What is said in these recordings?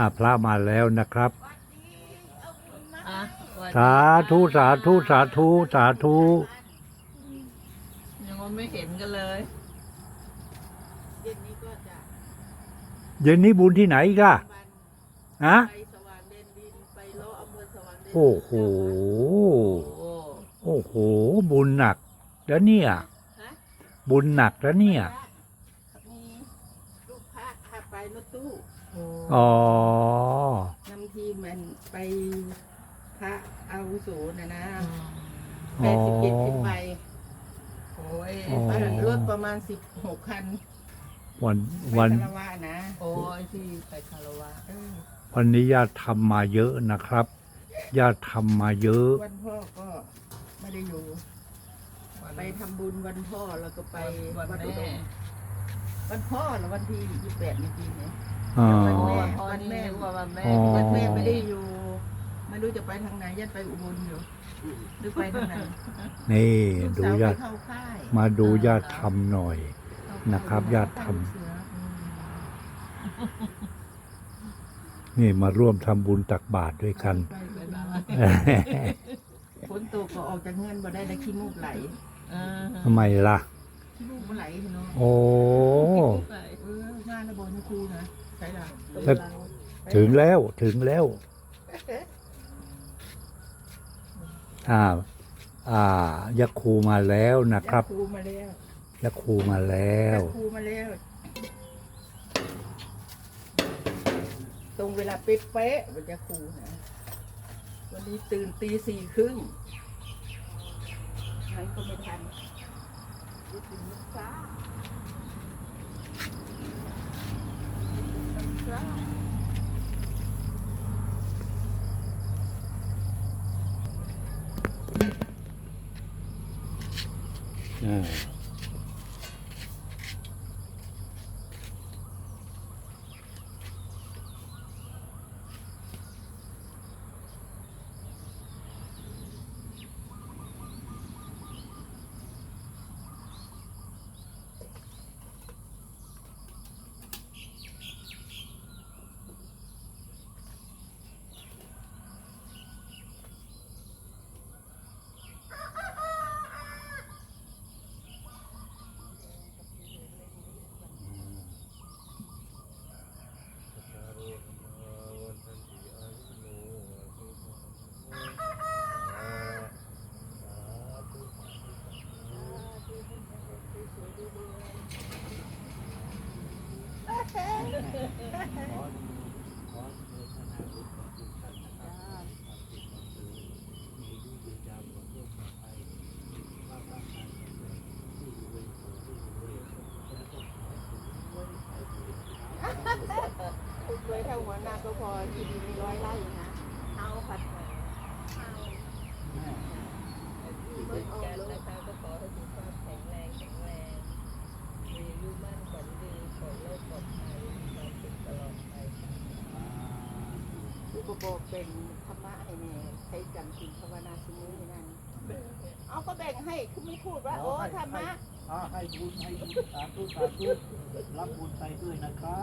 อ่าพระมาแล้วนะครับอะวันนี้สาธุสาธุสาธุสาธุยังว่าไม่เห็นกันเลยเย็นนี้ก็จะเย็นนี้บุญที่ไหนอีก่ะวันฮะไปสว่างเด่นดินไปโลอำเภอสว่างเด่นดินโอ้โหโอ้โอ้โห บุญหนักแล้วเนี่ยฮะบุญหนักแล้วเนี่ย มีลูกพระพาไปรถตู้ โอ้อ๋อนำทีมมันไปพระอาวุโสนะนะอ๋แปอดสิบเจ็ดขึ้นไปโอ้ยอ๋อรถประมาณสิบหกคัน วันไปวันคารวะนะ โอ้ยที่ไปคารวะเออวันนี้ญาติทำมาเยอะนะครับ ญาติทำมาเยอะ วันพ่อก็ไม่ได้อยู่วันไปทำบุญวันพ่อแล้วก็ไปวันวัดแม่อุดมวันพ่อหรือวันที่ยี่สิบแปดเมื่อกี้เนี่ย อ๋อโอ้แม่วันพ่อนี่นึกว่าวันแม่อ๋อวันแม่ไม่ได้อยู่ ไม่รู้จะไปทางไหนยัดไปอุบลอยู่หรือไปทางไหนนี่ลูกดูสาวญาไปติเข้าค่ายมาดูญาติทำหน่อยนะครับญาติทำเสือนี่มาร่วมทำบุญตักบาตรด้วยกันไปไปมาฝนตกก็ออกจากเงินบ่ได้ได้ขี้มูกไหลเออทำไมล่ะขี้มูกบ่ไหลเนาะโอ้ไปเอองานระบบนะครูนะ ใช่ล่ะแต่ ถึงแล้วถึงแล้ว อ่า อ่ายักษ์ครูมาแล้วนะครับครูมาแล้วยักษ์ครูมาแล้ว ครูมาแล้ว ตรงเวลาเป๊ะๆมันจะครูนะวันนี้ตื่นตีสี่ครึ่งนั้นก็ไม่ทันยุติมุกซ้าซ้า อ่ คุณเคยเท่าหัวหน้าก็พอที่ดินมีร้อยไร่นะเอาผัดเอาที่เอากันเลยนะคะก็ขอให้สุขภาพแข็งแรงแข็งแรงมีอายุมั่นขวัญยืนปลอดโรคปลอดภัยมีความสุขตลอดไปค่ะ ลูกก็ บอกเป็นธรรมะให้แน่ใช้จำสินภาวนาสมุนนั่นเอาก็แบ่งให้คือไม่พูดว่าโอ้ธรรมะอ่าให้บุญให้บุญสาธุสาธุรับบุญไปด้วยนะครั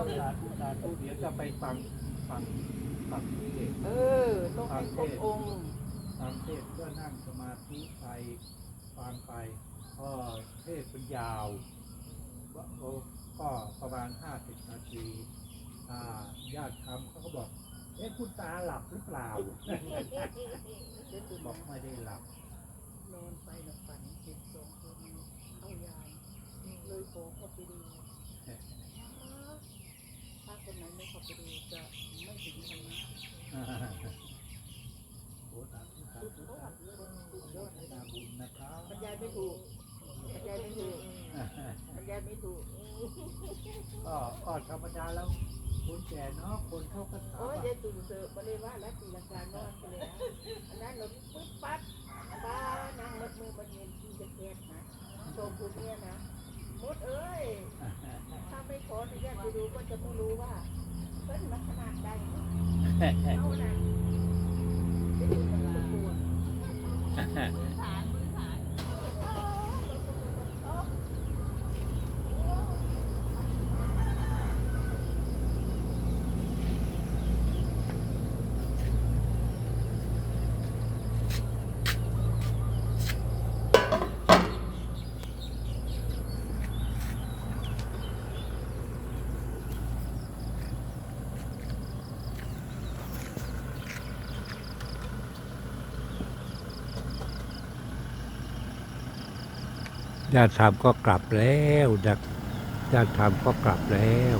บสาธุสาธุเดี๋ยวจะไปฟังฟังฟังเทศน์เออต้องให้ครบองค์ฟังเทศน์ก็นั่งสมาธิไปฟังไปก็เทศน์เป็นยาวว่าโอ้ก็ประมาณห้าสิบนาทีอ่าญาติคำเขาก็บอก เอ๊ะคุณตาหลับหรือเปล่า บอกไม่ได้หลับ นอนไปแล้วฝันเห็นสองคนเข้ายานเลยขอเข้าไปดูถ้าคนไหนไม่เข้าไปดูจะไม่ถึงธรรมะโอ้สาธุสาธุสาธุให้นาบุญนะครับบรรยายไม่ถูกบรรยายไม่ถูกบรรยายไม่ถูกก็ก็ธรรมดาแล้ว คนแก่เนาะคนเขาก็ถามโอ้ยว่ายายตู่เสือบริวารและตีลังกานอนไปเลยนะอันนั้นเราปุ๊บปั๊บบ้านั่งมัดมือมัดเงินที่จะแก้นะโชมคุณเนี่ยนะมดเอ้ย ถ้าไม่ขออนุญาตไปดูก็จะไม่รู้ว่าเป็นลักษณะใดเอานะ ญาติธรรมก็กลับแล้วญาติญาติธรรมก็กลับแล้ว